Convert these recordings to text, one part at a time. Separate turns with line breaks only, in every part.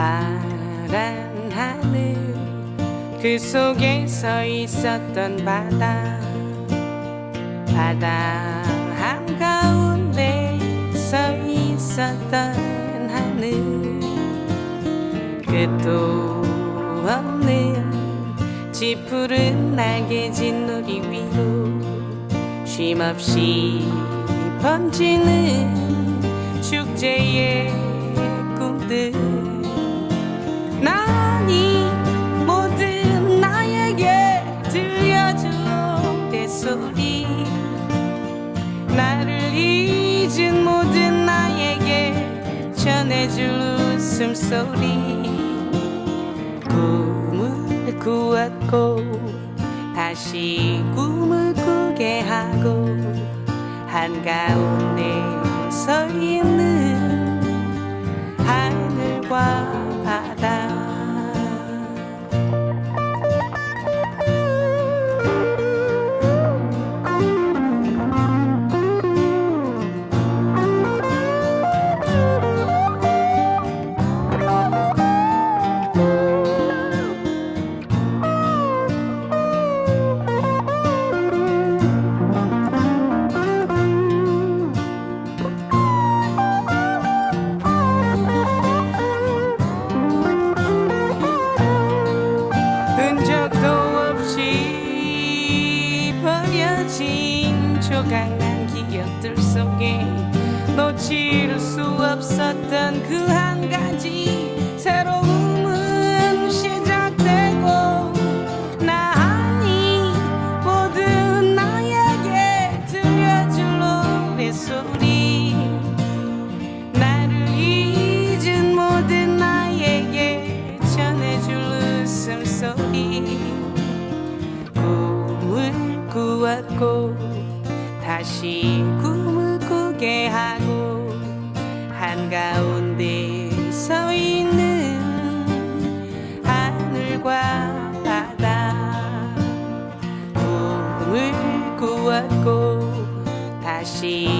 파란 하늘 그 속에 서 있었던 바다. 바다 한가운데 서 있었던 하늘. 끝도 없는 지푸른 날개진 놀이 위로 쉼없이 번지는 축제의 전해줄 웃음소리. 꿈을 꾸었고 다시 꿈을 꾸게 하고 한가운데 서 있는 기억들 속에 놓칠 수 없었던 그 한가 다시 꿈을 꾸게 하고 한가운데 서 있는 하늘과 바다. 꿈을 꾸었고 다시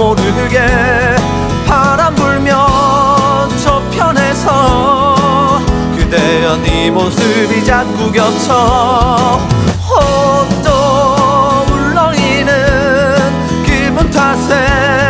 모르게 바람 불면 저편에서 그대여 네 모습이 자꾸 겹쳐 또 울렁이는 기분 탓에